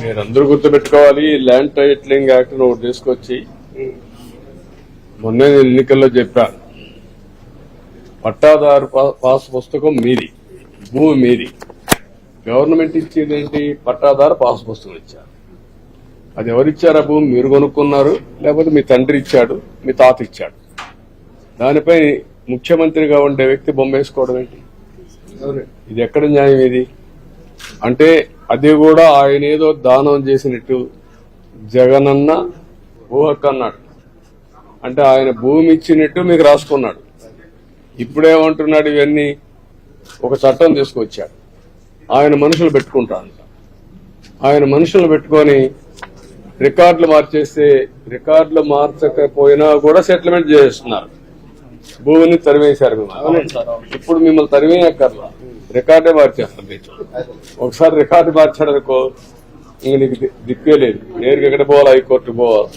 మీరు అందరూ గుర్తుపెట్టుకోవాలి ల్యాండ్ టైటిలింగ్ యాక్ట్ ఒకటి తీసుకొచ్చి మొన్న నేను ఎన్నికల్లో చెప్పాను పట్టాదారు పాస్ పుస్తకం మీది భూమి మీది. గవర్నమెంట్ ఇచ్చేది ఏంటి? పట్టాదారు పాస్ పుస్తకం ఇచ్చారు. అది ఎవరిచ్చారు ఆ భూమి? మీరు కొనుక్కున్నారు లేకపోతే మీ తండ్రి ఇచ్చాడు మీ తాత ఇచ్చాడు. దానిపై ముఖ్యమంత్రిగా ఉండే వ్యక్తి బొమ్మ వేసుకోవడం ఏంటి? ఇది ఎక్కడ న్యాయం ఇది? అంటే అది కూడా ఆయన ఏదో దానం చేసినట్టు జగనన్న ఊహక్ అన్నాడు అంటే ఆయన భూమి ఇచ్చినట్టు మీకు రాసుకున్నాడు. ఇప్పుడేమంటున్నాడు ఇవన్నీ ఒక చట్టం తీసుకొచ్చాడు. ఆయన మనుషులు పెట్టుకుంటాడు ఆయన మనుషులు పెట్టుకొని రికార్డులు మార్చేస్తే రికార్డులు మార్చకపోయినా కూడా సెటిల్మెంట్ చేస్తున్నారు. భూమిని తరివేశారు మిమ్మల్ని. ఇప్పుడు మిమ్మల్ని తరివేయక్కర్లా రికార్డే మార్చేస్తాను నేను ఒకసారి రికార్డు మార్చాడు అనుకో ఇంక నీకు దిక్కే లేదు. నేరుగా ఎక్కడ పోవాలి? హైకోర్టు పోవాలి.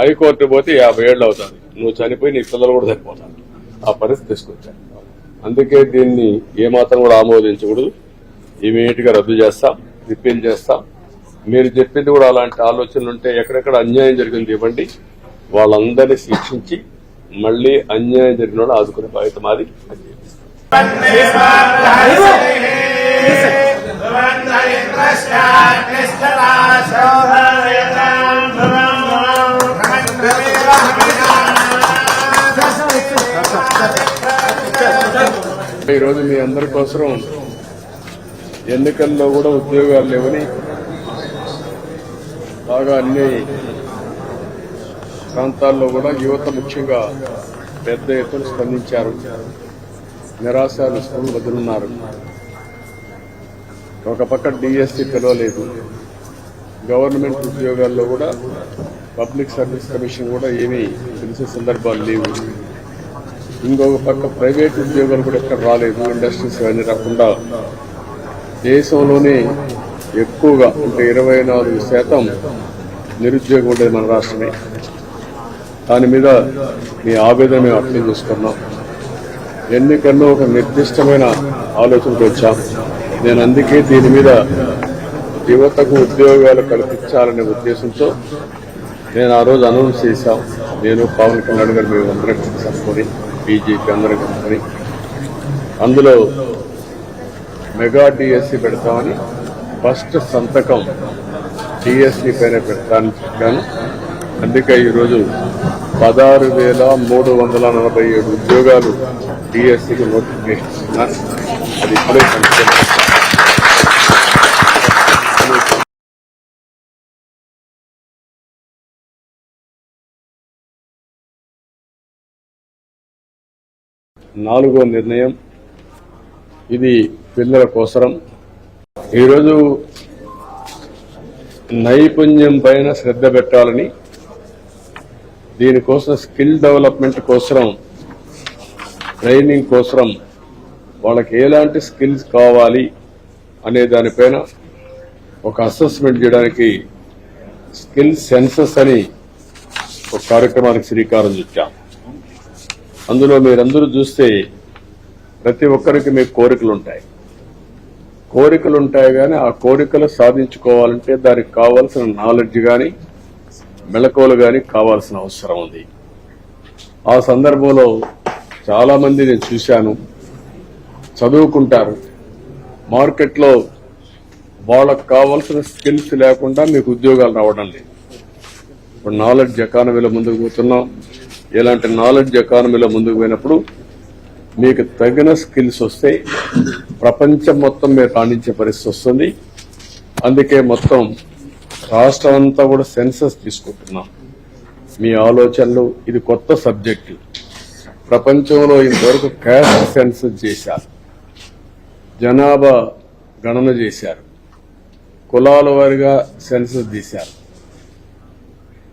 హైకోర్టు పోతే యాభై ఏళ్ళు అవుతుంది. నువ్వు చనిపోయి నీ పిల్లలు కూడా చనిపోతాను ఆ పరిస్థితి తీసుకొచ్చాను అందుకే దీన్ని ఏమాత్రం కూడా ఆమోదించకూడదు. ఇమీడియట్గా రద్దు చేస్తాం. రిపీల్ చేస్తాం. మీరు చెప్పింది కూడా అలాంటి ఆలోచనలు ఉంటే ఎక్కడెక్కడ అన్యాయం జరిగింది ఇవ్వండి. వాళ్ళందరినీ శిక్షించి మళ్ళీ అన్యాయం జరిగిన వాళ్ళు ఆదుకునే బాధ్యత మాది. అది ఈరోజు మీ అందరి కోసం ఎన్నికల్లో కూడా ఉద్యోగాలు లేవని బాగా అన్ని ప్రాంతాల్లో కూడా యువత ముఖ్యంగా పెద్ద ఎత్తున స్పందించారు. నిరాశ నిస్పృహలు వదులున్నారు. ఒక పక్క డిఎస్సి పిలవలేదు. గవర్నమెంట్ ఉద్యోగాల్లో కూడా పబ్లిక్ సర్వీస్ కమిషన్ కూడా ఏమీ తెలిసే సందర్భాలు లేవు. ఇంకొక పక్క ప్రైవేట్ ఉద్యోగాలు కూడా ఎక్కడ రాలేదు. ఇండస్ట్రీస్ అన్ని రాకుండా దేశంలోనే ఎక్కువగా అంటే ఇరవై నాలుగు శాతం నిరుద్యోగం ఉండేది మన రాష్ట్రమే. దాని మీద మీ ఆవేదన మేము అర్థం చేసుకున్నాం. ఎన్నికల్లో ఒక నిర్దిష్టమైన ఆలోచనకు వచ్చాం. నేను అందుకే దీని మీద యువతకు ఉద్యోగాలు కల్పించాలనే ఉద్దేశంతో నేను ఆ రోజు అనౌన్స్ చేశాం. నేను పవన్ కళ్యాణ్ గారు మేము అందరం కనుక్కొని బీజేపీ అందరం కనుక్కొని అందులో మెగా డిఎస్సి పెడతామని ఫస్ట్ సంతకం డిఎస్సి పైన పెడతానని చెప్పాను. అందుకే ఈరోజు పదహారు వేల మూడు వందల నలభై ఏడు ఉద్యోగాలు డిఎస్సికి నోటిఫికేషన్ ఇస్తున్నారు అది ఇప్పుడే నాలుగో నిర్ణయం ఇది పిల్లల కోసరం. ఈరోజు నైపుణ్యం పైన శ్రద్ధ పెట్టాలని దీనికోసం స్కిల్ డెవలప్మెంట్ కోసం ట్రైనింగ్ కోసం వాళ్ళకి ఎలాంటి స్కిల్స్ కావాలి అనే దానిపైన ఒక అసెస్మెంట్ చేయడానికి స్కిల్ సెన్సస్ అని ఒక కార్యక్రమానికి శ్రీకారం చుట్టాం. అందులో మీరందరూ చూస్తే ప్రతి ఒక్కరికి మీకు కోరికలు ఉంటాయి. కోరికలు ఉంటాయి కానీ ఆ కోరికలు సాధించుకోవాలంటే దానికి కావాల్సిన నాలెడ్జ్ కానీ మెళకువలు కానీ కావాల్సిన అవసరం ఉంది. ఆ సందర్భంలో చాలామంది నేను చూశాను. చదువుకుంటారు. మార్కెట్లో వాళ్ళకు కావాల్సిన స్కిల్స్ లేకుండా మీకు ఉద్యోగాలు రావడం లేదు. ఇప్పుడు నాలెడ్జ్ ఎకానమీలో ముందుకు పోతున్నాం. ఇలాంటి నాలెడ్జ్ ఎకానమీలో ముందుకు పోయినప్పుడు మీకు తగిన స్కిల్స్ వస్తే ప్రపంచం మొత్తం మీరు రాణించే పరిస్థితి వస్తుంది. అందుకే మొత్తం రాష్ట్రం అంతా కూడా సెన్సస్ తీసుకుంటున్నాం. మీ ఆలోచనలు ఇది కొత్త సబ్జెక్టు. ప్రపంచంలో ఇంతవరకు క్యాస్ట్ సెన్సస్ చేశారు. జనాభా గణన చేశారు. కులాల వారిగా సెన్సస్ తీశారు.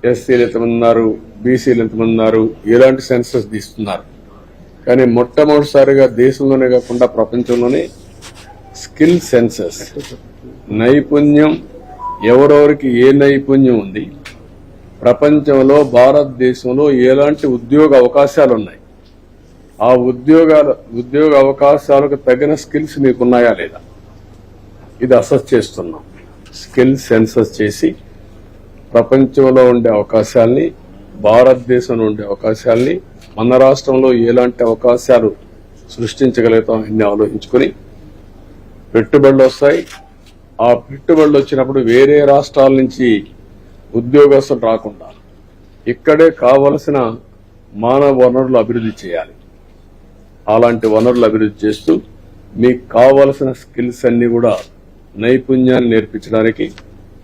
ఎస్సీలు ఎంతమంది ఉన్నారు బీసీలు ఎంతమంది ఉన్నారు ఇలాంటి సెన్సస్ తీస్తున్నారు. కానీ మొట్టమొదటిసారిగా దేశంలోనే కాకుండా ప్రపంచంలోనే స్కిల్ సెన్సస్ నైపుణ్యం ఎవరెవరికి ఏ నైపుణ్యం ఉంది? ప్రపంచంలో భారతదేశంలో ఎలాంటి ఉద్యోగ అవకాశాలు ఉన్నాయి ఆ ఉద్యోగాల ఉద్యోగ అవకాశాలకు తగిన స్కిల్స్ మీకున్నాయా లేదా? ఇది అసెస్ చేస్తున్నాం. స్కిల్ సెన్సస్ చేసి ప్రపంచంలో ఉండే అవకాశాల్ని భారతదేశంలో ఉండే అవకాశాల్ని మన రాష్ట్రంలో ఎలాంటి అవకాశాలు సృష్టించగలుగుతాం అన్ని ఆలోచించుకుని పెట్టుబడులు వస్తాయి. ఆ పెట్టుబడులు వచ్చినప్పుడు వేరే రాష్ట్రాల నుంచి ఉద్యోగస్తులు రాకుండా ఇక్కడే కావలసిన మానవ వనరులు అభివృద్ధి చేయాలి. అలాంటి వనరులు అభివృద్ధి చేస్తూ మీకు కావలసిన స్కిల్స్ అన్ని కూడా నైపుణ్యాన్ని నేర్పించడానికి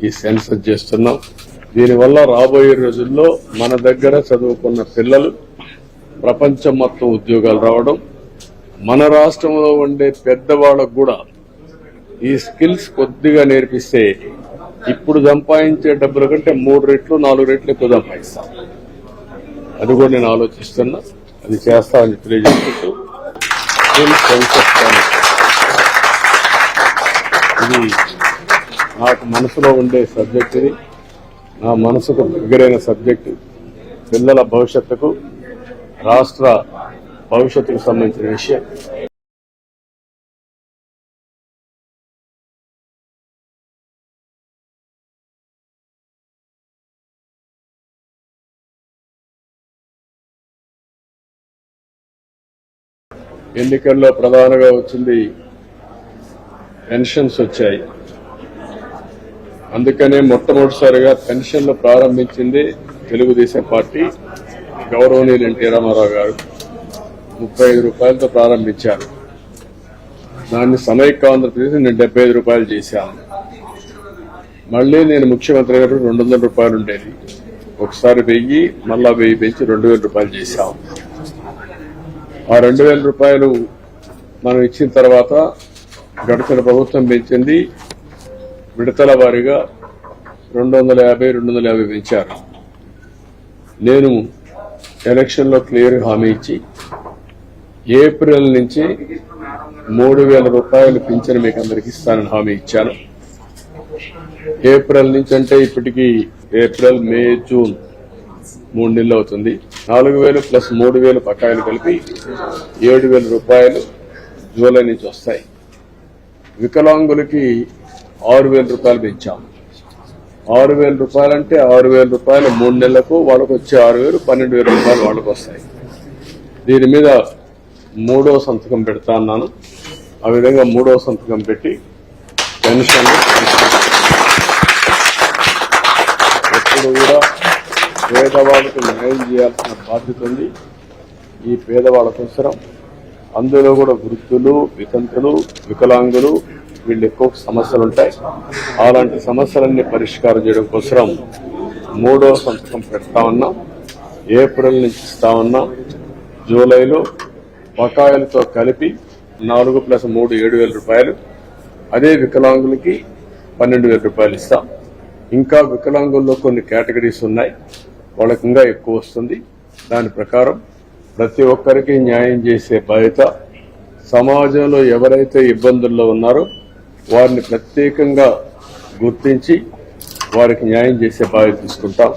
ఈ సెన్సస్ చేస్తున్నాం. దీనివల్ల రాబోయే రోజుల్లో మన దగ్గర చదువుకున్న పిల్లలు ప్రపంచం మొత్తం ఉద్యోగాలు రావడం మన రాష్ట్రంలో ఉండే పెద్దవాళ్ళకు కూడా ఈ స్కిల్స్ కొద్దిగా నేర్పిస్తే ఇప్పుడు సంపాదించే డబ్బుల కంటే మూడు రెట్లు నాలుగు రెట్లు ఎక్కువ సంపాదిస్తాం. అది కూడా నేను ఆలోచిస్తున్నా. అది చేస్తామని తెలియజేసుకుంటూ ఇది నాకు మనసులో ఉండే సబ్జెక్ట్ ఇది. నా మనసుకు దగ్గరైన సబ్జెక్టు. పిల్లల భవిష్యత్తుకు రాష్ట్ర భవిష్యత్తుకు సంబంధించిన విషయం. ఎన్నికల్లో ప్రధానంగా వచ్చింది పెన్షన్స్ వచ్చాయి. అందుకనే మొట్టమొదటిసారిగా పెన్షన్లు ప్రారంభించింది తెలుగుదేశం పార్టీ గౌరవనీయులు ఎన్టీ రామారావు గారు. ముప్పై ఐదు రూపాయలతో ప్రారంభించారు. దాన్ని సమైక్య ఆంధ్రప్రదేశ్ నేను డెబ్బై ఐదు రూపాయలు చేశాను. మళ్ళీ నేను ముఖ్యమంత్రి గారు రెండు వందల రూపాయలు ఉండేది. ఒకసారి వెయ్యి మళ్ళా వెయ్యి పెంచి రెండు వేల రూపాయలు చేశాము ఆ రెండు వేల రూపాయలు మనం ఇచ్చిన తర్వాత గడిచిన ప్రభుత్వం పెంచింది విడతల వారీగా రెండు వందల యాభై రెండు వందల యాభై పెంచారు. నేను ఎలక్షన్లో క్లియర్ హామీ ఇచ్చి ఏప్రిల్ నుంచి మూడు వేల రూపాయలు పింఛను మీకు అందరికి ఇస్తానని హామీ ఇచ్చాను. ఏప్రిల్ నుంచి అంటే ఇప్పటికీ ఏప్రిల్ మే జూన్ మూడు నెలలు అవుతుంది. నాలుగు వేలు ప్లస్ మూడు వేలు బకాయిలు కలిపి ఏడు వేల రూపాయలు జూలై నుంచి వస్తాయి. వికలాంగులకి ఆరు వేల రూపాయలు పెంచాం. ఆరు వేల రూపాయలు అంటే ఆరు వేల రూపాయలు మూడు నెలలకు వాళ్ళకు వచ్చే ఆరు వేలు పన్నెండు వేల రూపాయలు వాళ్ళకు వస్తాయి. దీని మీద మూడో సంతకం పెడతా అన్నాను ఆ విధంగా మూడో సంతకం పెట్టి పెన్షన్ ఎప్పుడు కూడా పేదవాళ్ళకు న్యాయం చేయాల్సిన బాధ్యత ఉంది. ఈ పేదవాళ్ళ కోసరం అందులో కూడా వృద్ధులు వితంతులు వికలాంగులు వీళ్ళు ఎక్కువ సమస్యలు ఉంటాయి. అలాంటి సమస్యలన్నీ పరిష్కారం చేయడం కోసం మూడో సంతకం పెడతా ఉన్నాం ఏప్రిల్ నుంచి ఇస్తా ఉన్నాం జూలైలో బకాయిలతో కలిపి నాలుగు ప్లస్ మూడు ఏడు వేల రూపాయలు. అదే వికలాంగులకి పన్నెండు వేల రూపాయలు ఇస్తాం. ఇంకా వికలాంగుల్లో కొన్ని కేటగిరీస్ ఉన్నాయి. వాళ్ళకి ఇంకా ఎక్కువ వస్తుంది. దాని ప్రకారం ప్రతి ఒక్కరికి న్యాయం చేసే బాధ్యత సమాజంలో ఎవరైతే ఇబ్బందుల్లో ఉన్నారో వారిని ప్రత్యేకంగా గుర్తించి వారికి న్యాయం చేసే బాధ్యత తీసుకుంటాం.